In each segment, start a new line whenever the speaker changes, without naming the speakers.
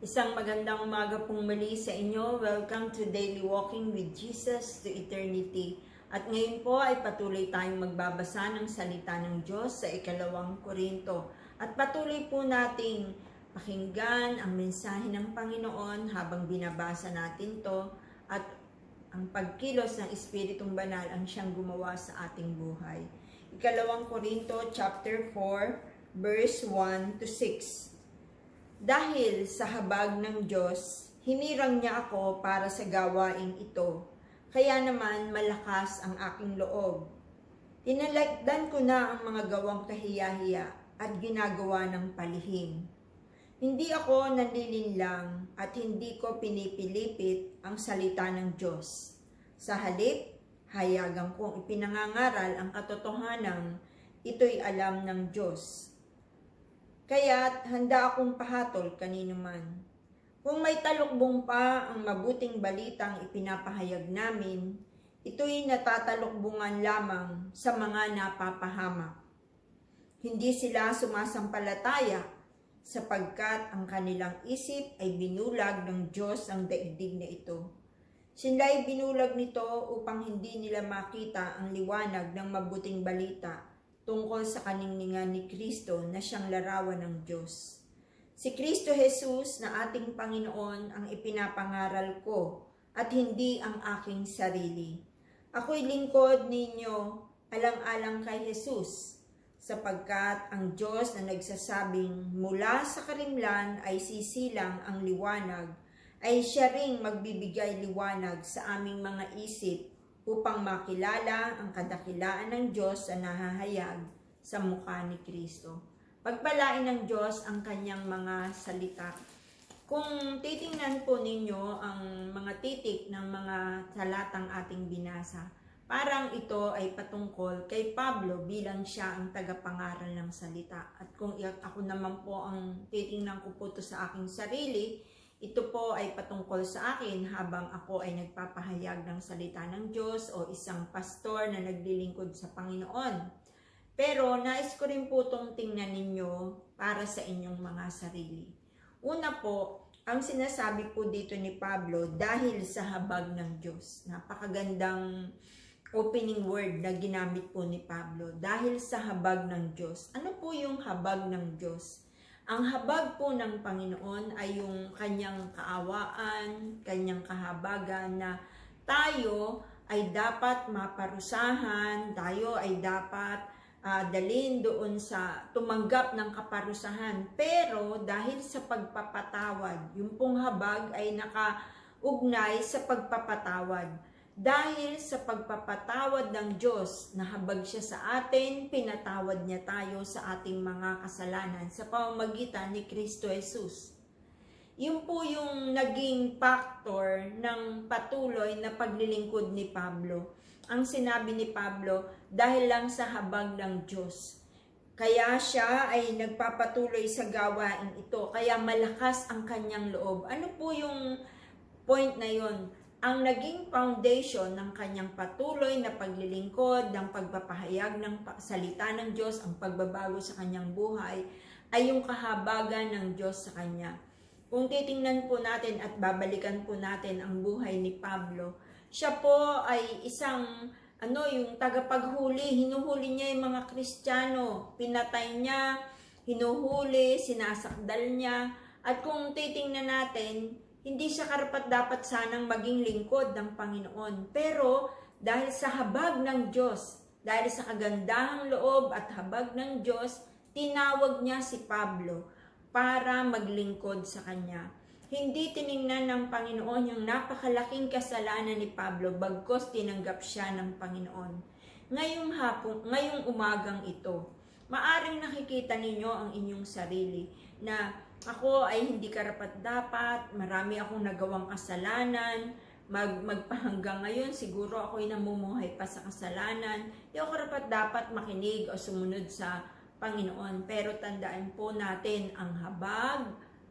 Isang magandang umaga pong muli sa inyo. Welcome to Daily Walking with Jesus to Eternity. At ngayon po ay patuloy tayong magbabasa ng salita ng Diyos sa ikalawang Korinto. At patuloy po nating pakinggan ang mensahe ng Panginoon habang binabasa natin to at ang pagkilos ng Espiritong Banal ang siyang gumawa sa ating buhay. Ikalawang Korinto chapter 4 verse 1 to 6. Dahil sa habag ng Diyos, hinirang niya ako para sa gawaing ito. Kaya naman malakas ang aking loob. Tinalagdan ko na ang mga gawang kahiyahiya at ginagawa ng palihim. Hindi ako nanlilinlang at hindi ko pinipilipit ang salita ng Diyos. Sa halip, hayagan kong ipinangangaral ang katotohanan, ito'y alam ng Diyos. Kaya't handa akong pahatol kanino man. Kung may talukbong pa ang mabuting balitang ipinapahayag namin, ito'y natatalukbungan lamang sa mga napapahamak. Hindi sila sumasampalataya sapagkat ang kanilang isip ay binulag ng Diyos ang daigdig na ito. Sila ay binulag nito upang hindi nila makita ang liwanag ng mabuting balita tungkol sa kaningningan ni Kristo na siyang larawan ng Diyos. Si Kristo Jesus na ating Panginoon ang ipinapangaral ko at hindi ang aking sarili. Ako'y lingkod ninyo alang-alang kay Jesus sapagkat ang Diyos na nagsasabing mula sa karimlan ay sisilang ang liwanag ay siya ring magbibigay liwanag sa aming mga isip upang makilala ang kadakilaan ng Diyos na nahahayag sa mukha ni Kristo. Pagpalain ng Diyos ang kanyang mga salita. Kung titingnan po ninyo ang mga titik ng mga talatang ating binasa, parang ito ay patungkol kay Pablo bilang siya ang tagapangaral ng salita. At kung ako naman po ang titingnan ko po to sa aking sarili, ito po ay patungkol sa akin habang ako ay nagpapahayag ng salita ng Diyos o isang pastor na naglilingkod sa Panginoon. Pero nais ko rin po itong tingnan ninyo para sa inyong mga sarili. Una po, ang sinasabi po dito ni Pablo dahil sa habag ng Diyos. Napakagandang opening word na ginamit po ni Pablo. Dahil sa habag ng Diyos. Ano po yung habag ng Diyos? Ang habag po ng Panginoon ay yung kanyang kaawaan, kanyang kahabagan na tayo ay dapat maparusahan, tayo ay dapat uh, dalhin doon sa tumanggap ng kaparusahan. Pero dahil sa pagpapatawad, yung pong habag ay nakaugnay sa pagpapatawad. Dahil sa pagpapatawad ng Diyos, nahabag siya sa atin, pinatawad niya tayo sa ating mga kasalanan sa pamamagitan ni Kristo Jesus. Yun po yung naging factor ng patuloy na paglilingkod ni Pablo. Ang sinabi ni Pablo, dahil lang sa habag ng Diyos. Kaya siya ay nagpapatuloy sa gawain ito. Kaya malakas ang kanyang loob. Ano po yung point na yon? Ang naging foundation ng kanyang patuloy na paglilingkod, ng pagpapahayag ng salita ng Diyos, ang pagbabago sa kanyang buhay, ay yung kahabagan ng Diyos sa kanya. Kung titingnan po natin at babalikan po natin ang buhay ni Pablo, siya po ay isang ano yung tagapaghuli, hinuhuli niya yung mga Kristiyano, pinatay niya, hinuhuli, sinasakdal niya, at kung titingnan natin, hindi siya karapat dapat sanang maging lingkod ng Panginoon. Pero dahil sa habag ng Diyos, dahil sa kagandahang loob at habag ng Diyos, tinawag niya si Pablo para maglingkod sa kanya. Hindi tiningnan ng Panginoon yung napakalaking kasalanan ni Pablo bagkos tinanggap siya ng Panginoon. Ngayong hapon, ngayong umagang ito, maaring nakikita ninyo ang inyong sarili na ako ay hindi karapat dapat, marami akong nagawang kasalanan, mag, magpahanggang ngayon, siguro ako'y namumuhay pa sa kasalanan, hindi ako karapat dapat makinig o sumunod sa Panginoon. Pero tandaan po natin ang habag,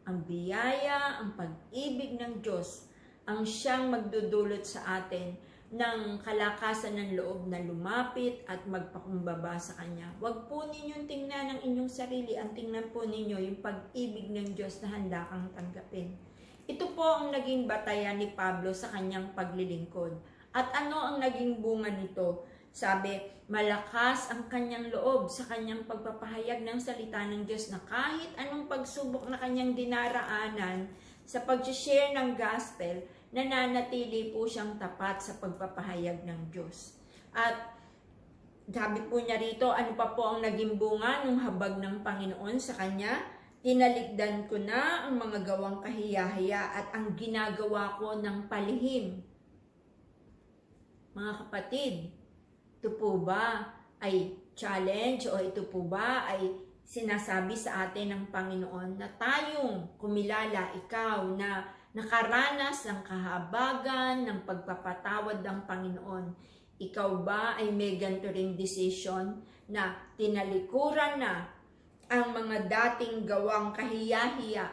ang biyaya, ang pag-ibig ng Diyos ang siyang magdudulot sa atin ng kalakasan ng loob na lumapit at magpakumbaba sa Kanya. Huwag po ninyong tingnan ang inyong sarili, ang tingnan po ninyo yung pag-ibig ng Diyos na handa kang tanggapin. Ito po ang naging batayan ni Pablo sa kanyang paglilingkod. At ano ang naging bunga nito? Sabi, malakas ang kanyang loob sa kanyang pagpapahayag ng salita ng Diyos na kahit anong pagsubok na kanyang dinaraanan sa pag-share ng gospel, nananatili po siyang tapat sa pagpapahayag ng Diyos. At sabi po niya rito, ano pa po ang naging bunga ng habag ng Panginoon sa kanya? Tinalikdan ko na ang mga gawang kahiyahiya at ang ginagawa ko ng palihim. Mga kapatid, ito po ba ay challenge o ito po ba ay sinasabi sa atin ng Panginoon na tayong kumilala ikaw na nakaranas ng kahabagan ng pagpapatawad ng Panginoon. Ikaw ba ay may ganito ring decision na tinalikuran na ang mga dating gawang kahiyahiya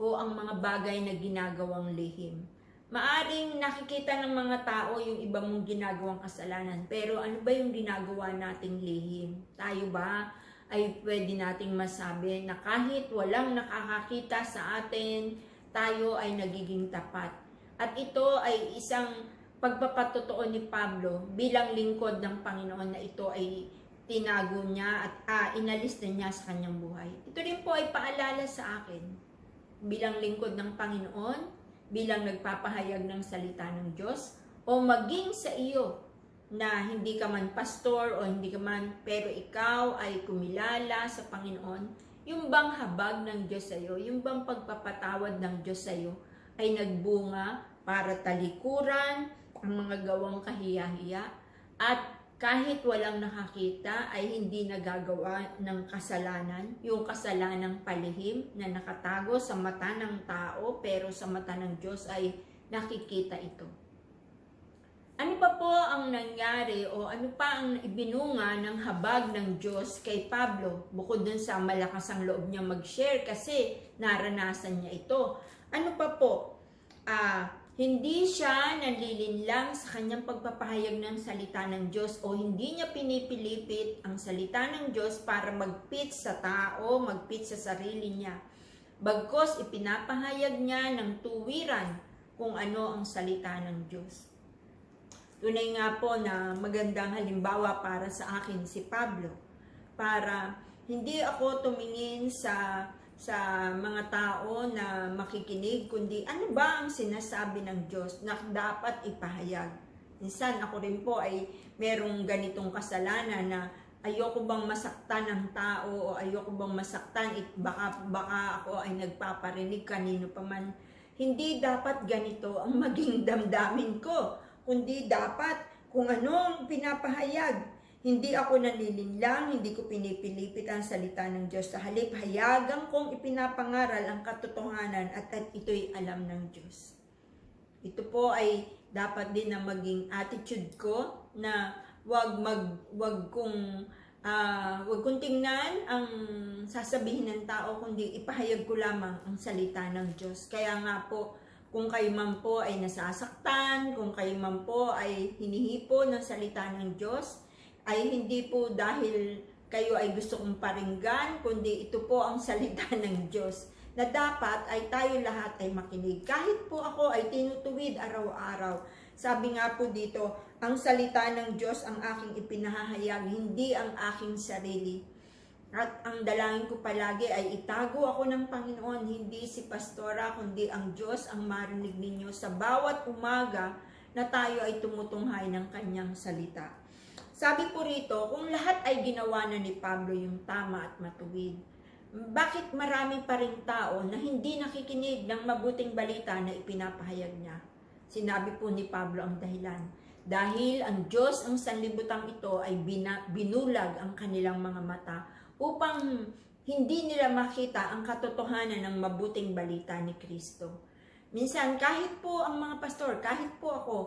o ang mga bagay na ginagawang lihim. Maaring nakikita ng mga tao yung iba mong ginagawang kasalanan, pero ano ba yung ginagawa nating lihim? Tayo ba ay pwede nating masabi na kahit walang nakakakita sa atin, tayo ay nagiging tapat. At ito ay isang pagpapatotoo ni Pablo bilang lingkod ng Panginoon na ito ay tinago niya at ah, inalis na niya sa kanyang buhay. Ito rin po ay paalala sa akin bilang lingkod ng Panginoon, bilang nagpapahayag ng salita ng Diyos, o maging sa iyo na hindi ka man pastor o hindi ka man, pero ikaw ay kumilala sa Panginoon, yung bang habag ng Diyos sa iyo, yung bang pagpapatawad ng Diyos sa iyo ay nagbunga para talikuran ang mga gawang kahiyahiya at kahit walang nakakita ay hindi nagagawa ng kasalanan, yung kasalanang palihim na nakatago sa mata ng tao pero sa mata ng Diyos ay nakikita ito. Ano pa po ang nangyari o ano pa ang ibinunga ng habag ng Diyos kay Pablo bukod dun sa malakas ang loob niya mag-share kasi naranasan niya ito. Ano pa po? Ah, hindi siya nalilinlang sa kanyang pagpapahayag ng salita ng Diyos o hindi niya pinipilipit ang salita ng Diyos para magpit sa tao, magpit sa sarili niya. Bagkos ipinapahayag niya ng tuwiran kung ano ang salita ng Diyos. Tunay nga po na magandang halimbawa para sa akin si Pablo. Para hindi ako tumingin sa sa mga tao na makikinig, kundi ano ba ang sinasabi ng Diyos na dapat ipahayag. Minsan ako rin po ay merong ganitong kasalanan na ayoko bang masaktan ng tao o ayoko bang masaktan, it, baka, baka ako ay nagpaparinig kanino pa man. Hindi dapat ganito ang maging damdamin ko kundi dapat kung anong pinapahayag. Hindi ako nalilinlang, hindi ko pinipilipit ang salita ng Diyos. Sa halip, hayagang kong ipinapangaral ang katotohanan at, at ito'y alam ng Diyos. Ito po ay dapat din na maging attitude ko na wag mag wag kong uh, wag kong tingnan ang sasabihin ng tao kundi ipahayag ko lamang ang salita ng Diyos. Kaya nga po kung kayo man po ay nasasaktan, kung kayo man po ay hinihipo ng salita ng Diyos, ay hindi po dahil kayo ay gusto kong paringgan, kundi ito po ang salita ng Diyos na dapat ay tayo lahat ay makinig. Kahit po ako ay tinutuwid araw-araw. Sabi nga po dito, ang salita ng Diyos ang aking ipinahahayag, hindi ang aking sarili. At ang dalangin ko palagi ay itago ako ng Panginoon, hindi si pastora, kundi ang Diyos ang marinig ninyo sa bawat umaga na tayo ay tumutunghay ng kanyang salita. Sabi po rito, kung lahat ay ginawa na ni Pablo yung tama at matuwid, bakit marami pa rin tao na hindi nakikinig ng mabuting balita na ipinapahayag niya? Sinabi po ni Pablo ang dahilan. Dahil ang Diyos ang sanlibutan ito ay binulag ang kanilang mga mata upang hindi nila makita ang katotohanan ng mabuting balita ni Kristo. Minsan, kahit po ang mga pastor, kahit po ako,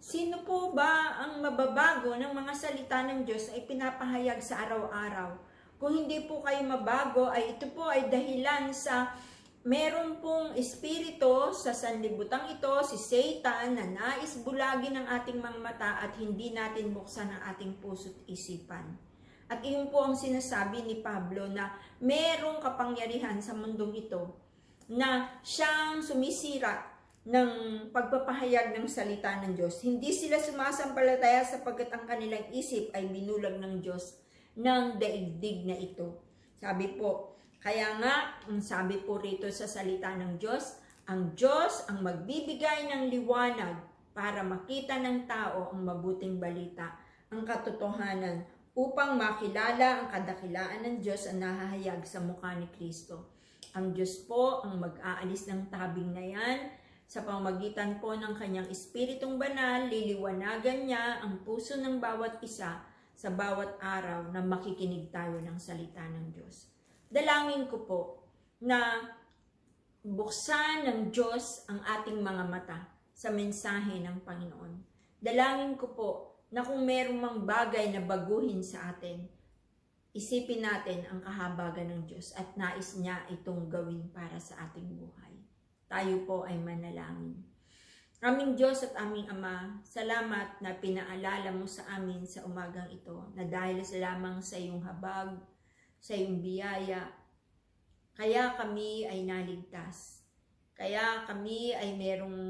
sino po ba ang mababago ng mga salita ng Diyos ay pinapahayag sa araw-araw? Kung hindi po kayo mabago, ay ito po ay dahilan sa meron pong espiritu sa sanlibutan ito, si Satan, na nais bulagin ang ating mga mata at hindi natin buksan ang ating puso't isipan. At iyon po ang sinasabi ni Pablo na merong kapangyarihan sa mundong ito na siyang sumisira ng pagpapahayag ng salita ng Diyos. Hindi sila sumasampalataya sapagkat ang kanilang isip ay binulag ng Diyos ng daigdig na ito. Sabi po, kaya nga, ang sabi po rito sa salita ng Diyos, ang Diyos ang magbibigay ng liwanag para makita ng tao ang mabuting balita, ang katotohanan, upang makilala ang kadakilaan ng Diyos ang nahahayag sa mukha ni Kristo. Ang Diyos po ang mag-aalis ng tabing na yan sa pamagitan po ng kanyang Espiritong Banal, liliwanagan niya ang puso ng bawat isa sa bawat araw na makikinig tayo ng salita ng Diyos. Dalangin ko po na buksan ng Diyos ang ating mga mata sa mensahe ng Panginoon. Dalangin ko po na kung meron mang bagay na baguhin sa atin, isipin natin ang kahabagan ng Diyos at nais niya itong gawin para sa ating buhay. Tayo po ay manalangin. Aming Diyos at aming Ama, salamat na pinaalala mo sa amin sa umagang ito na dahil sa lamang sa iyong habag, sa iyong biyaya, kaya kami ay naligtas. Kaya kami ay merong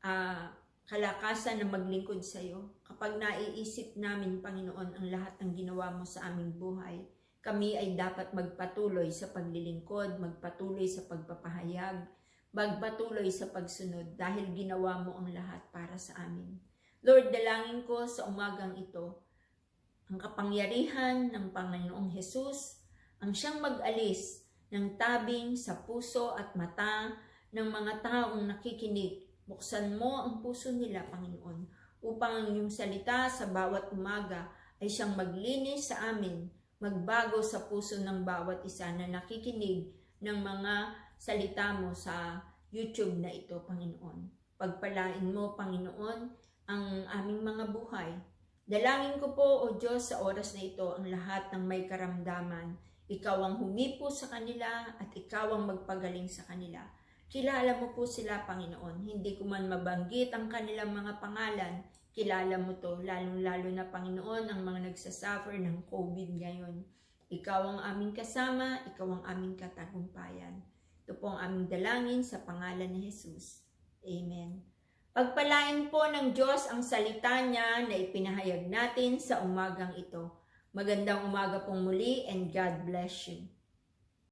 ah, kalakasan na maglingkod sa iyo. Kapag naiisip namin, Panginoon, ang lahat ng ginawa mo sa aming buhay, kami ay dapat magpatuloy sa paglilingkod, magpatuloy sa pagpapahayag, magpatuloy sa pagsunod dahil ginawa mo ang lahat para sa amin. Lord, dalangin ko sa umagang ito, ang kapangyarihan ng Panginoong Hesus, ang siyang mag-alis ng tabing sa puso at mata ng mga taong nakikinig. Buksan mo ang puso nila, Panginoon, upang ang iyong salita sa bawat umaga ay siyang maglinis sa amin, magbago sa puso ng bawat isa na nakikinig ng mga salita mo sa YouTube na ito, Panginoon. Pagpalain mo, Panginoon, ang aming mga buhay. Dalangin ko po, O Diyos, sa oras na ito, ang lahat ng may karamdaman. Ikaw ang humipo sa kanila at ikaw ang magpagaling sa kanila. Kilala mo po sila, Panginoon. Hindi ko man mabanggit ang kanilang mga pangalan. Kilala mo to, lalong-lalo na, Panginoon, ang mga nagsasuffer ng COVID ngayon. Ikaw ang aming kasama, ikaw ang aming katagumpayan. Ito po ang aming dalangin sa pangalan ni Jesus. Amen. Pagpalain po ng Diyos ang salita niya na ipinahayag natin sa umagang ito. Magandang umaga pong muli and God bless you.